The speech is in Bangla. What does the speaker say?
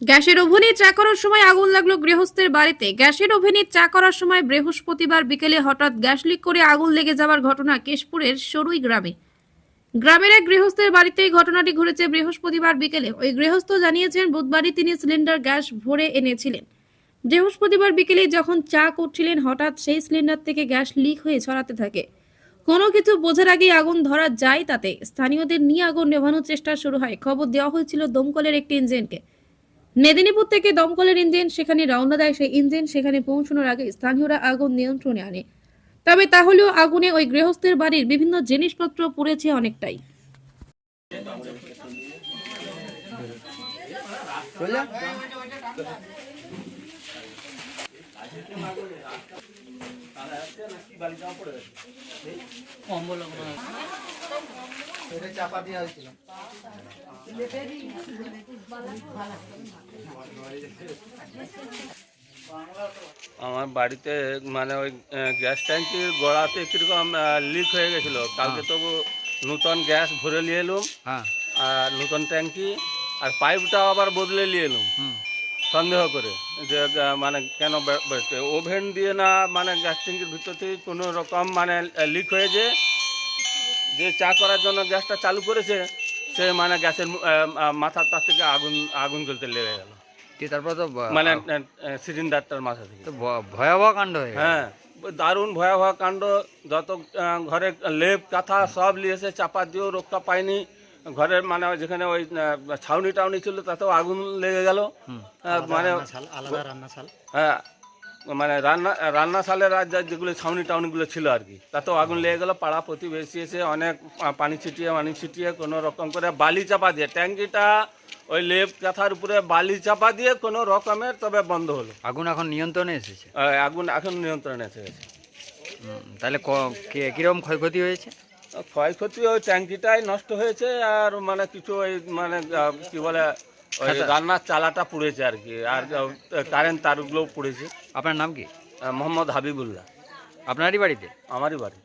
গ্যাসের ওভেনে চা করার সময় আগুন লাগল গৃহস্থের বাড়িতে। গ্যাসের ওভেনে চা করার সময় বৃহস্পতিবার বিকেলে হঠাৎ গ্যাস লিক করে আগুন লেগে যাওয়ার ঘটনা কেশপুরের সরুই গ্রামে। গ্রামের এক গৃহস্থের বাড়িতে ঘটনাটি ঘটেছে বৃহস্পতিবার বিকেলে। ওই গৃহস্থ জানিয়েছেন, বুধবারই তিনি সিলিন্ডার গ্যাস ভরে এনেছিলেন। বৃহস্পতিবার বিকেলে যখন চা করছিলেন, হঠাৎ সেই সিলিন্ডার থেকে গ্যাস লিক হয়ে ছড়াতে থাকে। কোনো কিছু বোঝার আগেই আগুন ধরা যায় তাতে। স্থানীয়দের নিয়ে আগুন নেভানোর চেষ্টা শুরু হয়। খবর দেওয়া হয়েছিল দমকলের একটি ইঞ্জিনকে মেদিনীপুর থেকে দমকলের ইঞ্জিন সেখানে রওনা দেয়। সেই ইঞ্জিন সেখানে পৌঁছানোর আগে স্থানীয়রা আগুন নিয়ন্ত্রণে আনে। তবে তাহলেও আগুনে ওই গৃহস্থের বাড়ির বিভিন্ন জিনিসপত্র পুড়েছে অনেকটাই। এটা চাপা দেওয়া হয়েছিল। আমার বাড়িতে মানে ওই গ্যাস ট্যাঙ্কির গোড়াতে কীরকম লিক হয়ে গেছিল। কালকে তবু নূতন গ্যাস ভরে নিয়ে এলুম হ্যাঁ। আর নূতন ট্যাঙ্কি আর পাইপটাও আবার বদলে নিয়ে এলুম। সন্দেহ করে যে মানে কেন ওভেন দিয়ে না মানে গ্যাস ট্যাঙ্কির ভিতর থেকে কোনো রকম মানে লিক হয়েছে। যে চা করার জন্য গ্যাসটা চালু করেছে সে মানে গ্যাসের মাথার তার থেকে আগুন আগুন জ্বলতে লেগে গেল। তারপর তো মানে সিলিন্ডারটার মাথা থেকে। ভ- ভয়াবহ কাণ্ড হয়ে হ্যাঁ দারুণ ভয়াবহ কাণ্ড। যত ঘরে লেপ কাঁথা সব নিয়েছে চাপা দিয়েও রক্ষা পায়নি। ঘরের মানে যেখানে ওই ছাউনি টাউনি ছিল তাতেও আগুন লেগে গেল। মানে হ্যাঁ মানে রান্না রান্নাশালের আর যা- যেগুলো ছাউনি টাউনিগুলো ছিল আর কি তাতেও আগুন লেগে গেল পাড়া প্রতিবেশী এসে অনেক পানি ছিটিয়ে পানি ছিটিয়ে কোনো রকম করে বালি চাপা দিয়ে ট্যাঙ্কিটা ওই লেপ কাঁথার উপরে বালি চাপা দিয়ে কোনো রকমের তবে বন্ধ হলো। আগুন এখন নিয়ন্ত্রণে এসেছে? আগুন এখন নিয়ন্ত্রণে এসে গেছে। তাহলে কীরকম ক্ষয়ক্ষতি হয়েছে? ক্ষয়ক্ষতি ওই ট্যাঙ্কিটাই নষ্ট হয়েছে আর মানে কিছু ওই মানে কি বলে রান্নার চালাটা পুড়েছে আর কি আর কারেন্ট তারগুলোও পুড়েছে। আপনার নাম কি? মোহাম্মদ হাবিবুল্লাহ। আপনারই বাড়িতে? আমারই বাড়ি।